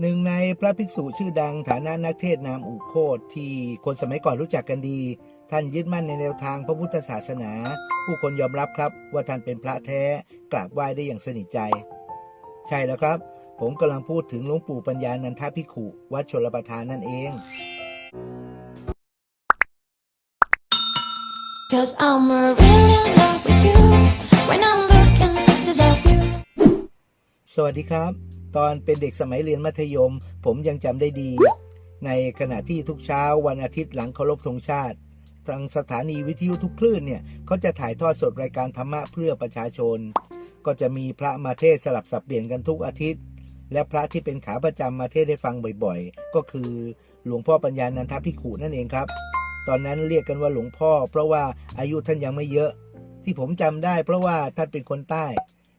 หนึ่งในพระภิกษุชื่อดังฐานะนักเทศน์นามอุโคตที่คนสมัยก่อนรู้จักกันดี ท่านยึดมั่นในแนวทางพระพุทธศาสนา ผู้คนยอมรับครับว่าท่านเป็นพระแท้กราบไหว้ได้อย่างสนิทใจ ใช่แล้วครับ ผมกำลังพูดถึงหลวงปู่ปัญญานันทภิกขุ วัดชลประทานนั่นเอง Cause I'm really in love with you when I'm looking at pictures of you. สวัสดีครับ ตอนเป็นเด็กสมัยเรียนมัธยม ผมยังจำได้ดี ในขณะที่ทุกเช้าวันอาทิตย์หลังเคารพธงชาติ ทางสถานีวิทยุทุกคลื่นเนี่ยเขาจะถ่ายทอดสดรายการธรรมะเพื่อประชาชน ก็จะมีพระมาเทศสลับสับเปลี่ยนกันทุกอาทิตย์ และพระที่เป็นขาประจำมาเทศน์ให้ฟังบ่อยๆ ก็คือหลวงพ่อปัญญานันทภิขุนั่นเองครับ ตอนนั้นเรียกกันว่าหลวงพ่อ เพราะว่าอายุท่านยังไม่เยอะ ที่ผมจำได้ เพราะว่าท่านเป็นคนใต้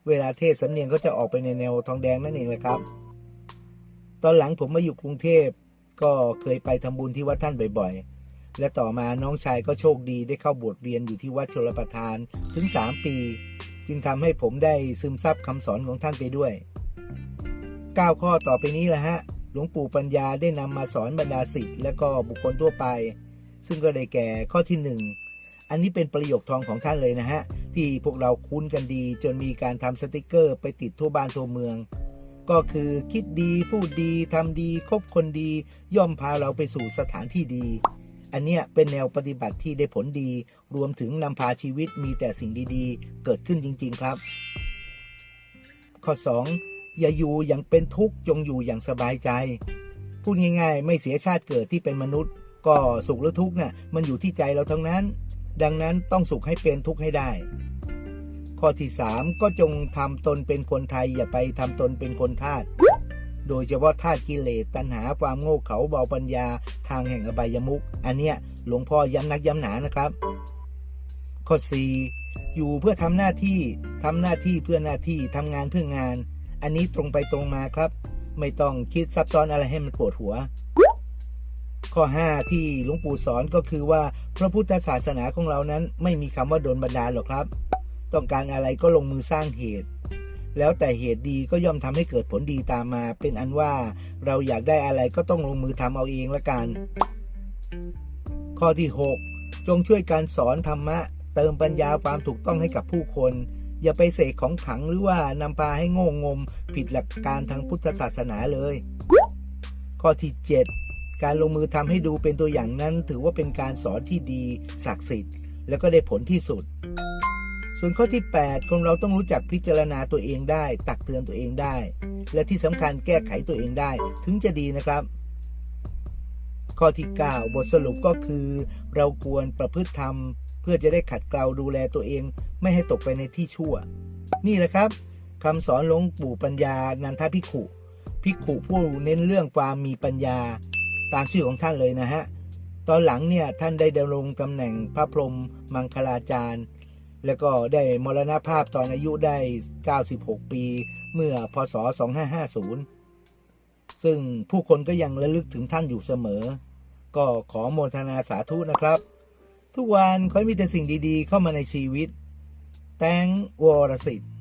เวลาเทศสำเนียงก็จะออกไปในแนวทองแดงนั่นเองเลยครับ ตอนหลังผมมาอยู่กรุงเทพก็เคยไปทำบุญที่วัดท่านบ่อยๆ และต่อมาน้องชายก็โชคดีได้เข้าบวชเรียนอยู่ที่วัดชลประทานถึง 3 ปี จึงทำให้ผมได้ซึมซับคำสอนของท่านไปด้วย 9 ข้อต่อไปนี้แหละฮะ หลวงปู่ปัญญาได้นำมาสอนบรรดาศิษย์และก็บุคคลทั่วไป ซึ่งก็ได้แก่ข้อที่หนึ่งอันนี้เป็นประโยคทองของท่านเลยนะฮะ ที่พวกเราคุ้นกันดี จนมีการทำสติกเกอร์ ไปติดทั่วบ้านทั่วเมือง ก็คือคิดดีพูดดีทำดีคบคนดี ย่อมพาเราไปสู่สถานที่ดี อันเนี้ยเป็นแนวปฏิบัติที่ได้ผลดี รวมถึงนำพาชีวิตมีแต่สิ่งดีๆ เกิดขึ้นจริง ๆครับ ข้อ 2 อย่าอยู่อย่างเป็นทุกข์จงอยู่อย่างสบายใจ พูดง่ายๆ ไม่เสียชาติเกิดที่เป็นมนุษย์ ก็สุขหรือทุกข์น่ะมันอยู่ที่ใจเราทั้งนั้น ดังนั้นต้องสุขให้เป็นทุกข์ให้ได้ ข้อที่3ก็จงทำตนเป็นคนไทยอย่าไปทำตนเป็นคนทาสโดยเฉพาะธาตุกิเลสตัณหาความโง่เขลาเบาปัญญาทางแห่งอบายมุขอันเนี้ยหลวงพ่อย้ำนักย้ำหนานะครับ ข้อ4อยู่เพื่อทำหน้าที่ทำหน้าที่เพื่อหน้าที่ทำงานเพื่องาน อันนี้ตรงไปตรงมาครับ ไม่ต้องคิดซับซ้อนอะไรให้มันปวดหัว ข้อ 5 ที่หลวงปู่สอนก็คือว่า พระพุทธศาสนาของเรานั้นไม่มีคำว่าโดนบันดาลหรอกครับ ต้องการอะไรก็ลงมือสร้างเหตุ แล้วแต่เหตุดีก็ย่อมทำให้เกิดผลดีตามมา เป็นอันว่าเราอยากได้อะไรก็ต้องลงมือทำเอาเองละกัน ข้อที่ 6 จงช่วยการสอนธรรมะ เติมปัญญาความถูกต้องให้กับผู้คน อย่าไปเสกของขลังหรือว่านำพาให้โง่งม ผิดหลักการทางพุทธศาสนาเลย ข้อที่ 7 การลงมือทำให้ดูเป็นตัวอย่างนั้น ถือว่าเป็นการสอนที่ดี ศักดิ์สิทธิ์ แล้วก็ได้ผลที่สุด ส่วนข้อที่ 8 คนเราต้องรู้จักพิจารณาตัวเองได้ ตักเตือนตัวเองได้ และที่สำคัญแก้ไขตัวเองได้ถึงจะดีนะครับ ข้อที่ 9 บทสรุปก็คือ เราควรประพฤติธรรม เพื่อจะได้ขัดเกลาดูแลตัวเอง ไม่ให้ตกไปในที่ชั่ว นี่แหละครับคำสอนหลวงปู่ปัญญานันทภิกขุภิกขุผู้เน้นเรื่องความมีปัญญา ตามชื่อของท่านเลยนะฮะ ตอนหลังเนี่ยท่านได้ดำรงตำแหน่งพระพรหมมังคลาจารย์ แล้วก็ได้มรณภาพตอนอายุได้ 96 ปีเมื่อพศ 2550 ซึ่งผู้คนก็ยังระลึกถึงท่านอยู่เสมอ ก็ขอโมทนาสาธุนะครับ ทุกวันขอให้มีแต่สิ่งดีๆ เข้ามาในชีวิต แตงวรสิทธิ์